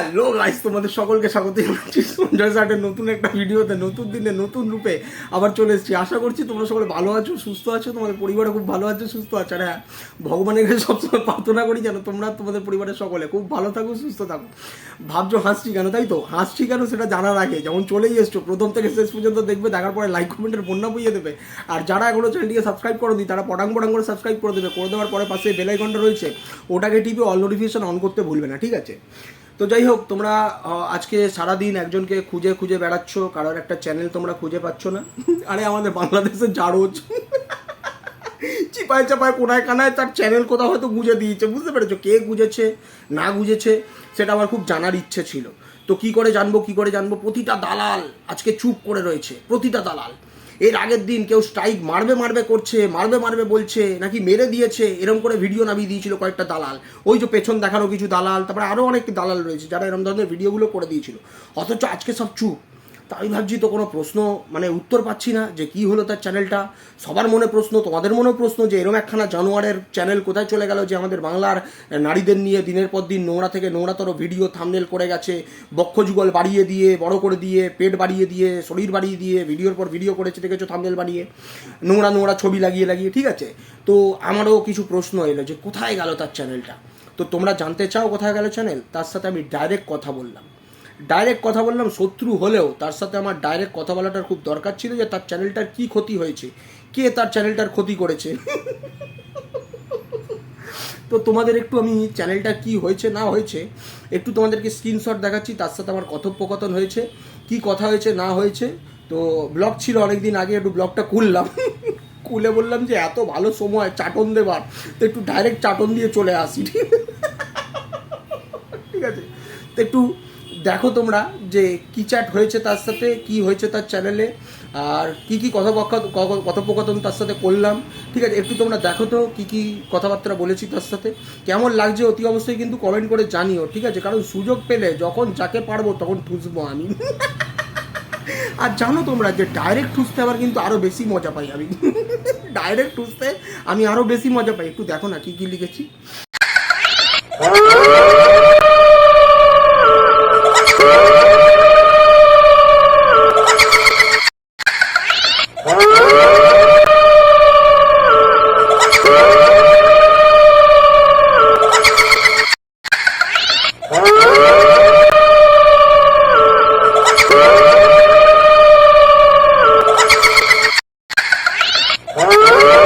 Hello guys তোমাদের সকলকে স্বাগত জানাচ্ছি সঞ্জয় সাটের নতুন একটা ভিডিওতে, নতুন দিনে, নতুন রূপে আবার চলে এসেছি। আশা করছি তোমরা সকলে ভালো আছো, সুস্থ আছো, তোমাদের পরিবারে খুব ভালো আছো, সুস্থ আছো। আর হ্যাঁ ভগবানের কাছে সবসময় প্রার্থনা করি যেন তোমরা তোমাদের পরিবারের সকলে খুব ভালো থাকো, সুস্থ থাকো। ভাবছ হাসছি কেন, তাই তো? হাসছি কেন সেটা জানার আগে, যেমন চলেই এসছো, প্রথম থেকে শেষ পর্যন্ত দেখবে, দেখার পরে লাইক কমেন্টের বন্যা বইয়ে দেবে। আর যারা এখনও চ্যানেলটিকে সাবস্ক্রাইব করো দিই তারা পটাং পটাং করে সাবস্ক্রাইব করে দেবে, করে দেওয়ার পরে পাশে বেল আইকনটা রয়েছে, ওটাকে টিপে অল নোটিফিকেশন অন করতে ভুলবে না, ঠিক আছে? তো যাই হোক তোমরা আজকে সারাদিন একজনকে খুঁজে খুঁজে বেড়াচ্ছ, কারোর একটা চ্যানেল তোমরা খুঁজে পাচ্ছ না। আরে, আমাদের বাংলাদেশের জারোজ। চিপায় চাপায়, কোনায় কানায় তার চ্যানেল কোথাও হয়তো গুঁজে দিয়েছে, বুঝতে পেরেছ? কে গুঁজেছে, না গুঁজেছে, সেটা আমার খুব জানার ইচ্ছে ছিল। তো কি করে জানব, কি করে জানব? প্রতিটা দালাল আজকে চুপ করে রয়েছে, প্রতিটা দালাল। এর আগের দিন কেউ স্ট্রাইক মারবে মারবে করছে, মারবে মারবে বলছে, নাকি মেরে দিয়েছে, এরম করে ভিডিও নামিয়ে দিয়েছিল কয়েকটা দালাল। ওই যে পেছন দেখানো কিছু দালাল, তারপরে আরও অনেক দালাল রয়েছে, যারা এরম ধরনের ভিডিওগুলো করে দিয়েছিল। অথচ আজকে সব চুপ। তা আমি ভাবছি তো কোনো প্রশ্ন মানে উত্তর পাচ্ছি না যে কি হলো তার চ্যানেলটা। সবার মনে প্রশ্ন, তোমাদের মনেও প্রশ্ন যে এরম একখানা জানোয়ারের চ্যানেল কোথায় চলে গেল যে আমাদের বাংলার নারীদের নিয়ে দিনের পর দিন নোংরা থেকে নোংরাতর ভিডিও থামনেল করে গেছে বক্ষযুগল বাড়িয়ে দিয়ে, বড় করে দিয়ে, পেট বাড়িয়ে দিয়ে, শরীর বাড়িয়ে দিয়ে, ভিডিওর পর ভিডিও করেছে, দেখেছ, থামনেল বানিয়ে, নোংরা নোংরা ছবি লাগিয়ে লাগিয়ে, ঠিক আছে? তো আমারও কিছু প্রশ্ন এলো যে কোথায় গেল তার চ্যানেলটা? তো তোমরা জানতে চাও কোথায় গেল চ্যানেল? তার সাথে আমি ডাইরেক্ট কথা বললাম। ডাইরেক্ট কথা বললাম, শত্রু হলেও তার সাথে আমার ডাইরেক্ট কথা বলাটার খুব দরকার ছিল যে তার চ্যানেলটার কি ক্ষতি হয়েছে, কে তার চ্যানেলটার ক্ষতি করেছে। তো তোমাদের একটু আমি চ্যানেলটা কি হয়েছে, না হয়েছে, একটু তোমাদেরকে স্ক্রিনশট দেখাচ্ছি, তার সাথে আমার কথোপকথন হয়েছে, কি কথা হয়েছে, না হয়েছে। তো ব্লগ ছিল অনেকদিন আগে, একটু ব্লগটা খুললাম। খুলে বললাম যে এত ভালো সময়, চাটন দেবার। তো একটু ডাইরেক্ট চাটন দিয়ে চলে আসি। ঠিক আছে? তো একটু দেখো তোমরা যে কি চ্যাট হয়েছে তার সাথে, কি হয়েছে তার চ্যানেলে আর কি কি কথোপকথ কথোপকথন তার সাথে করলাম। ঠিক আছে, একটু তোমরা দেখো তো কি কি কথাবার্তা বলেছি তার সাথে। কেমন লাগছে অতি অবশ্যই কিন্তু কমেন্ট করে জানিও, ঠিক আছে? কারণ সুযোগ পেলে যখন যাকে পারব তখন ঠুসবো আমি। আর জানো তোমরা যে ডাইরেক্ট ঠুসতে আবার কিন্তু আরও বেশি মজা পাই আমি। ডাইরেক্ট ঠুসতে আমি আরও বেশি মজা পাই। একটু দেখো না কি কি লিখেছি। Oh!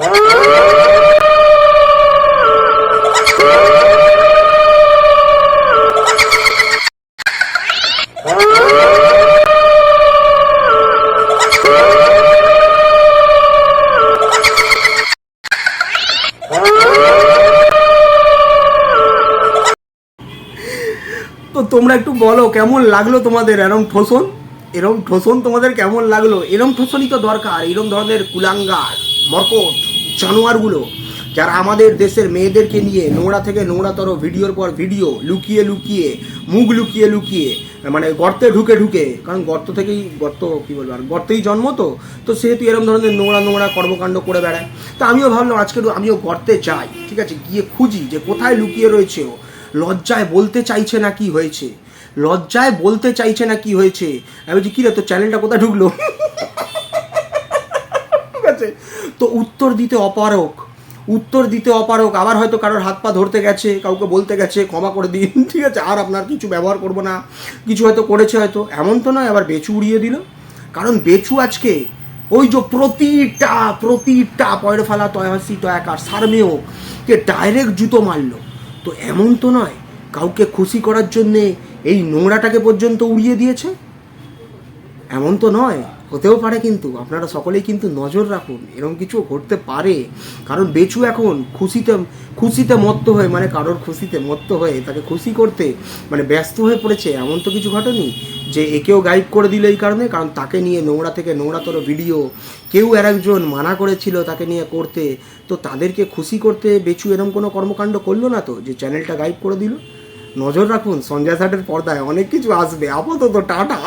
তো তোমরা একটু বলো, কেমন লাগল তোমাদের এরম ঠোসন? এরম ঠোসন তোমাদের কেমন লাগল? এরম ঠোসনই তো দরকার, এরম ধরনের কুলাঙ্গার, মরকট। জানোয়ারগুলো, যারা আমাদের দেশের মেয়েদেরকে নিয়ে নোংরা থেকে নোংরাতর ভিডিওর পর ভিডিও লুকিয়ে লুকিয়ে, মুখ লুকিয়ে লুকিয়ে মানে গর্তে ঢুকে ঢুকে, কারণ গর্ত থেকেই, গর্ত কী বলব আর, গর্তেই জন্ম তো তো সেহেতু এরম ধরনের নোংরা নোংরা কর্মকাণ্ড করে বেড়ায়। তো আমিও ভাবলাম আজকে আমিও গর্তে যাই, ঠিক আছে, গিয়ে খুঁজি যে কোথায় লুকিয়ে রয়েছে ও। লজ্জায় বলতে চাইছে না কি হয়েছে? লজ্জায় বলতে চাইছে না কি হয়েছে? আমি বলছি, কী রে, তোর চ্যানেলটা কোথায় ঢুকলো? আছে? তো উত্তর দিতে অপারক উত্তর দিতে অপারক আবার হয়তো কারোর হাত পা ধরতে গেছে, কাউকে বলতে গেছে, ক্ষমা করে দিন, ঠিক আছে? আর আপনার কিছু ব্যবহার করব না। কিছু হয়তো করেছে হয়তো। এমন তো নয়, আবার বেচু উড়িয়ে দিল। কারণ বেচু আজকে ওই যে প্রতিটা প্রতিটা পয়ের ফালা তয়াসি তয়াকার সারমেয় কে ডাইরেক্ট জুতো মারলো। তো এমন তো নয়, কাউকে খুশি করার জন্যে এই নোংরাটাকে পর্যন্ত উড়িয়ে দিয়েছে? এমন তো নয়। হতেও পারে কিন্তু, আপনারা সকলেই কিন্তু নজর রাখুন, এরকম কিছু ঘটতে পারে। কারণ বেচু এখন খুশিতে খুশিতে মত্ত হয়ে মানে কারোর খুশিতে মত্ত হয়ে তাকে খুশি করতে মানে ব্যস্ত হয়ে পড়েছে, এমন তো কিছু ঘটেনি যে একেও গাইড করে দিল এই কারণে? কারণ তাকে নিয়ে নোংরা থেকে নোংরাতর ভিডিও, কেউ আর একজন মানা করেছিল তাকে নিয়ে করতে। তো তাদেরকে খুশি করতে বেচু এরকম কোনো কর্মকাণ্ড করল না তো, যে চ্যানেলটা গাইড করে দিল? নজর রাখুন, সঞ্জয় সাটের পর্দায় অনেক কিছু আসবে, আপাতত টাটা।